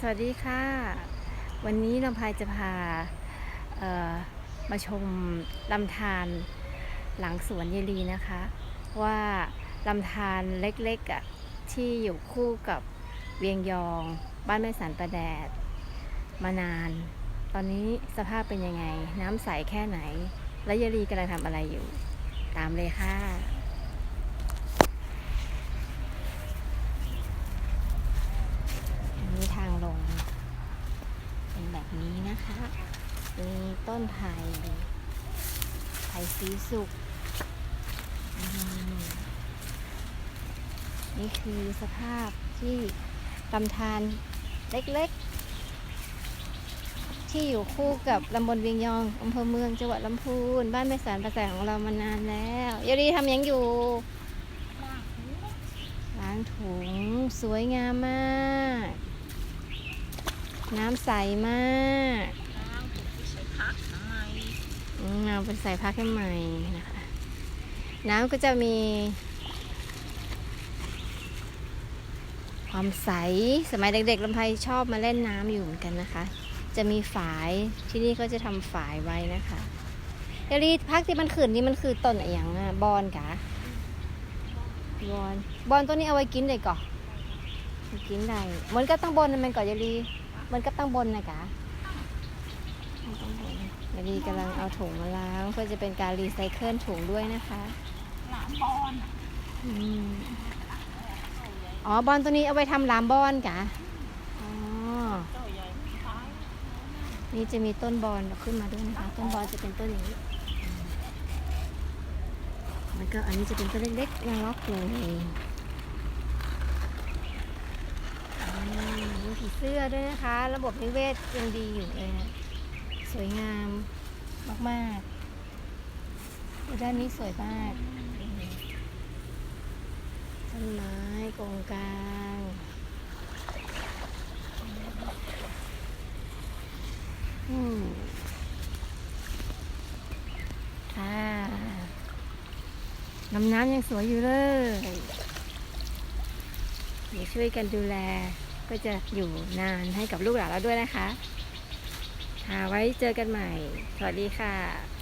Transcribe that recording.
สวัสดีค่ะ วันนี้ลำพายจะพามาชมลำธารหลังสวนเยลีนะคะ ว่าลำธารเล็กๆอะที่อยู่คู่กับเวียงยอง บ้านแม่สันประแดด มานาน ตอนนี้สภาพเป็นยังไง น้ำใสแค่ไหน และเยลีกำลังทำอะไรอยู่ ตามเลยค่ะ อันนี้ทางลง เป็นแบบนี้นะคะ มี ต้นไผ่ไผ่สีสุกอืมนี่คือสภาพที่ลำธารเล็กๆ ที่อยู่คู่กับลำบลเวียงยองอำเภอเมืองจังหวัดลำพูน บ้านแม่สารประแสของเรามานานแล้วยาดีทำยังอยู่ ล้างถุงสวยงามมาก น้ำใสมาก อืมเอาไปใส่พักให้ใหม่นะคะ น้ำก็จะมี ความใส สมัยเด็กๆลำไพชอบมาเล่นน้ำอยู่เหมือนกันนะคะ จะมีฝายที่นี่ก็จะทำฝายไว้นะคะเดลีพักที่มันขืนนี่มันคือต้นอะไรอย่างอะบอนกะบอนบอนตัวนี้เอาไว้กินได้ก่อกินได้เหมือนกับตั้งบนมันก่อนเดลีเหมือนกับตั้งบนนะกะ ตั้งบนเดลีกำลังเอาถุงมาล้างเพื่อจะเป็นการรีไซเคิลถุงด้วยนะคะหลามบอลอืมอ๋อบอลตัวนี้เอาไว้ทำลามบอนกะอ๋อเจ้าใหญ่ท้ายนี่จะมีต้นบอลขึ้นมาด้วยนะคะ ต้นบอลจะเป็นต้นอย่างนี้ แล้วก็อันนี้จะเป็นต้นเล็กๆน่ารักเลยอืมมีผีเสื้อด้วยนะคะ ระบบนิเวศยังดีอยู่เลยนะ สวยงามมากๆด้านนี้สวยมากต้นไม้กองกลางอืมค่ะน้ำน้ำยังสวยอยู่เลยเดี๋ยวช่วยกันดูแลก็จะอยู่นานให้กับลูกหลานเราด้วยนะคะ ค่ะไว้เจอกันใหม่ สวัสดีค่ะ